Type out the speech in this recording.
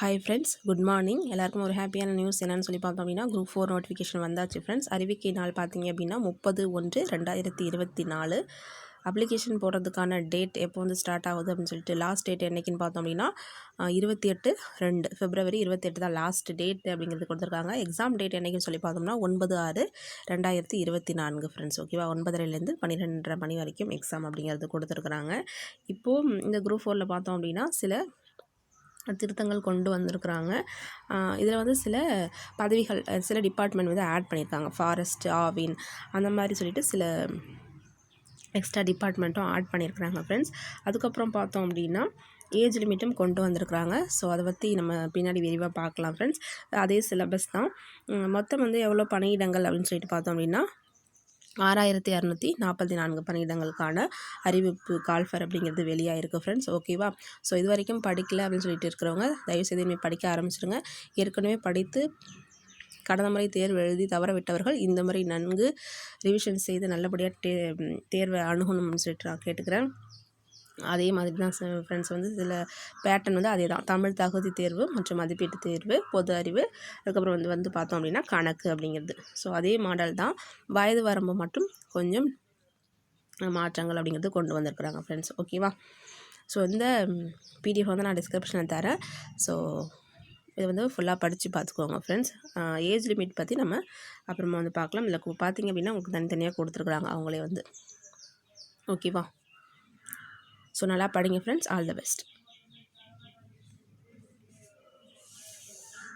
Hi friends good morning எல்லாருக்கும் ஒரு ஹாப்பியான நியூஸ் என்னென்னு சொல்லி பார்த்தோம் அப்படின்னா குரூப் ஃபோர் நோட்டிஃபிகேஷன் வந்தாச்சு ஃப்ரெண்ட்ஸ் அறிவிக்கை நாள் பார்த்தீங்க அப்படின்னா முப்பது ஒன்று ரெண்டாயிரத்தி இருபத்தி நாலு. அப்ளிகேஷன் போடுறதுக்கான டேட் எப்போ வந்து ஸ்டார்ட் ஆகுது அப்படின்னு சொல்லிட்டு லாஸ்ட் டேட் என்றைக்குன்னு பார்த்தோம் அப்படின்னா இருபத்தி எட்டு ரெண்டு பிப்ரவரி இருபத்தெட்டு தான் லாஸ்ட் டேட் அப்படிங்கிறது கொடுத்துருக்காங்க. எக்ஸாம் டேட் என்றைக்குன்னு சொல்லி பார்த்தோம்னா ஒன்பது ஆறு ரெண்டாயிரத்தி இருபத்தி நான்கு ஃப்ரெண்ட்ஸ் ஓகேவா ஒன்பதரைலேருந்து பன்னிரெண்டரை மணி வரைக்கும் எக்ஸாம் அப்படிங்கிறது கொடுத்துருக்குறாங்க. இப்போது இந்த குரூப் ஃபோரில் பார்த்தோம் அப்படின்னா சில திருத்தங்கள் கொண்டு வந்திருக்கிறாங்க. இதில் வந்து சில பதவிகள் சில டிபார்ட்மெண்ட் வந்து ஆட் பண்ணியிருக்காங்க. ஃபாரஸ்ட் ஆவின் அந்த மாதிரி சொல்லிட்டு சில எக்ஸ்ட்ரா டிபார்ட்மெண்ட்டும் ஆட் பண்ணியிருக்கிறாங்க ஃப்ரெண்ட்ஸ் அதுக்கப்புறம் பார்த்தோம் அப்படின்னா ஏஜ் லிமிட்டும் கொண்டு வந்திருக்கிறாங்க. ஸோ அதை பற்றி நம்ம பின்னாடி விரிவாக பார்க்கலாம் ஃப்ரெண்ட்ஸ் அதே சிலபஸ் தான். மொத்தம் வந்து எவ்வளோ பணியிடங்கள் அப்படின்னு சொல்லிட்டு பார்த்தோம் அப்படின்னா ஆறாயிரத்தி இரநூத்தி நாற்பத்தி நான்கு பணியிடங்களுக்கான அறிவிப்பு கால்ஃபர் அப்படிங்கிறது வெளியாகிருக்கு ஃப்ரெண்ட்ஸ் ஓகேவா ஸோ இது வரைக்கும் படிக்கல அப்படின்னு சொல்லிட்டு இருக்கிறவங்க தயவுசெய்து இனிமேல் படிக்க ஆரம்பிச்சிடுங்க ஏற்கனவே படித்து கடந்த முறை தேர்வு எழுதி தவற விட்டவர்கள் இந்த முறை நன்கு ரிவிஷன் செய்து நல்லபடியாக தே தேர்வை அணுகணும்னு சொல்லிட்டு நான் கேட்டுக்கிறேன். அதே மாதிரி தான் ஃப்ரெண்ட்ஸ் வந்து இதில் பேட்டர்ன் வந்து அதே தான். தமிழ் தகுதி தேர்வு மற்றும் மதிப்பீட்டு தேர்வு பொது அறிவு அதுக்கப்புறம் வந்து வந்து பார்த்தோம் அப்படின்னா கணக்கு அப்படிங்கிறது. ஸோ அதே மாடல் தான் வயது வரம்பு மட்டும் கொஞ்சம் மாற்றங்கள் அப்படிங்கிறது கொண்டு வந்திருக்கிறாங்க ஃப்ரெண்ட்ஸ் ஓகேவா ஸோ இந்த பிடிஎஃப் வந்து நான் டிஸ்கிரிப்ஷனில் தரேன். ஸோ இதை வந்து ஃபுல்லாக படித்து பார்த்துக்கோங்க ஃப்ரெண்ட்ஸ் ஏஜ் லிமிட் பற்றி நம்ம அப்புறமா வந்து பார்க்கலாம். இல்லை பார்த்திங்க அப்படின்னா உங்களுக்கு தனித்தனியாக கொடுத்துருக்குறாங்க அவங்களே வந்து. ஓகேவா ஸோ நல்லா படிங்க ஃப்ரெண்ட்ஸ் ஆல் த பெஸ்ட்